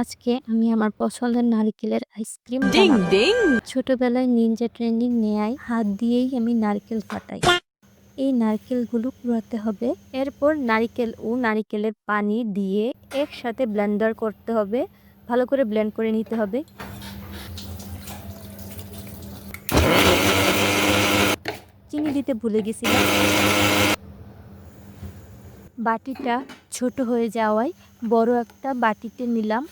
আজকে আমি আমার পছন্দের নারকেলের আইসক্রিম ছোটবেলায় নিনজা ট্রেনিং নেয়াই হাত দিয়েই আমি নারকেল ফাটাই এই নারকেলগুলো কুড়াতে হবে। এরপর নারকেল ও নারকেলের পানি দিয়ে একসাথে ব্লেন্ডার করতে হবে। ভালো করে ব্লেন্ড করে নিতে হবে। চিনি দিতে ভুলে গেছিলাম বাটিটা ছোট হয়ে যাওয়ায় বড় একটা বাটিতে নিলাম।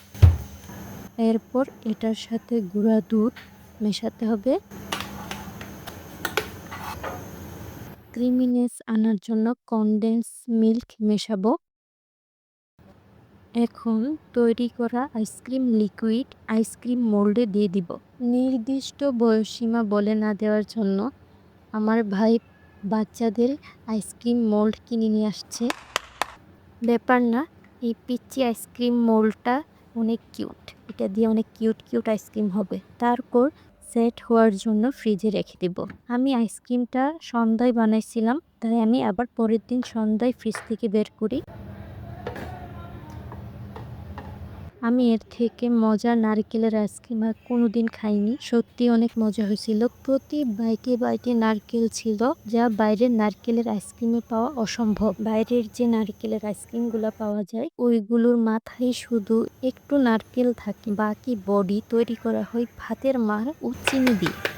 এরপর এটার সাথে গুঁড়া দুধ মেশাতে হবে। ক্রিমিনেস আনার জন্য কনডেন্স মিল্ক মেশাবো। এখন তৈরি করা আইসক্রিম লিকুইড আইসক্রিম মোল্ডে দিয়ে দিব। নির্দিষ্ট বয়সীমা বলে না দেওয়ার জন্য আমার ভাই বাচ্চাদের আইসক্রিম মোল্ড কিনে নিয়ে আসছে। ব্যাপার না, এই পিচ্চি আইসক্রিম মোল্ডটা অনেক কিউট। এটা দিয়ে অনেক কিউট কিউট আইসক্রিম হবে। তারপর সেট হওয়ার জন্য ফ্রিজে রেখে দেব। আমি আইসক্রিমটা সন্ধ্যায় বানাইছিলাম, তাই আমি আবার পরের দিন সন্ধ্যায় ফ্রিজ থেকে বের করি। আমি এর থেকে মজা নারকেলের আইসক্রিম আর কোনো দিন খাইনি। সত্যি অনেক মজা হয়েছিল। প্রতি বাইটে বাইটে নারকেল ছিল, যা বাইরের নারকেলের আইসক্রিমে পাওয়া অসম্ভব। বাইরের যে নারকেলের আইসক্রিমগুলো পাওয়া যায়, ওইগুলোর মাথায় শুধু একটু নারকেল থাকে। বাকি বডি তৈরি করা হয় ভাতের মার ও চিনি দিয়ে।